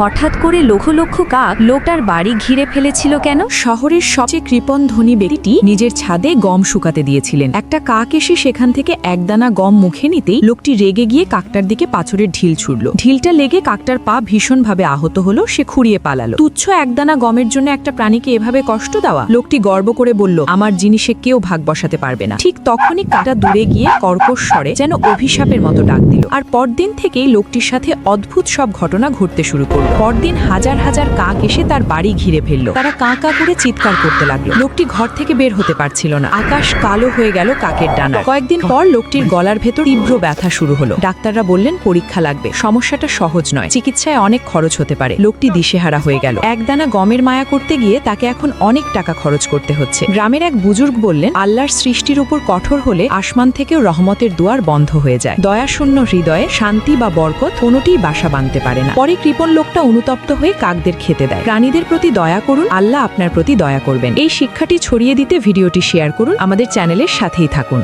হঠাৎ করে লক্ষ লক্ষ কাক লোকটার বাড়ি ঘিরে ফেলেছিল কেন? শহরের সবচেয়ে কৃপণ ধনী ব্যক্তিটি নিজের ছাদে গম শুকাতে দিয়েছিলেন। একটা কাক এসে সেখান থেকে একদানা গম মুখে নিতেই লোকটি রেগে গিয়ে কাকটার দিকে পাথরের ঢিল ছুড়ল। ঢিলটা লেগে কাকটার পা ভীষণভাবে আহত হলো, সে খুঁড়িয়ে পালালো। তুচ্ছ একদানা গমের জন্য একটা প্রাণীকে এভাবে কষ্ট দেওয়া? লোকটি গর্ব করে বলল, আমার জিনিসে কেউ ভাগ বসাতে পারবে না। ঠিক তখনই কাকটা দূরে গিয়ে কর্কশ স্বরে যেন অভিশাপের মতো ডাক দিল। আর পরদিন থেকেই লোকটির সাথে অদ্ভুত সব ঘটনা ঘটতে শুরু করল। পরদিন হাজার হাজার কাক এসে তার বাড়ি ঘিরে ফেলল। তারা কাঁ কাঁ করে চিৎকার করতে লাগল। লোকটি ঘর থেকে বের হতে পারছিল না। আকাশ কালো হয়ে গেল কাকের ডানা কয়েকদিন পর লোকটির গলার ভেতর তীব্র ব্যথা শুরু হলো। ডাক্তাররা বললেন, পরীক্ষা লাগবে। সমস্যাটা সহজ নয়। চিকিৎসায় অনেক খরচ হতে পারে। লোকটি দিশেহারা হয়ে গেল। একদানা গমের মায়া করতে গিয়ে তাকে এখন অনেক টাকা খরচ করতে হচ্ছে। গ্রামের এক বুজুর্গ বললেন, আল্লাহর সৃষ্টির উপর কঠোর হলে আসমান থেকেও রহমতের দুয়ার বন্ধ হয়ে যায়। দয়াশূন্য হৃদয়ে শান্তি বা বরকত কোনোটিই বাসা বাঁধতে পারে না। পরে কৃপণ লোকটা অনুতপ্ত হয়ে কাকদের খেতে দেয়। প্রাণীদের প্রতি দয়া করুন, আল্লাহ আপনার প্রতি দয়া করবেন। এই শিক্ষাটি ছড়িয়ে দিতে ভিডিওটি শেয়ার করুন, আমাদের চ্যানেলের সাথেই থাকুন।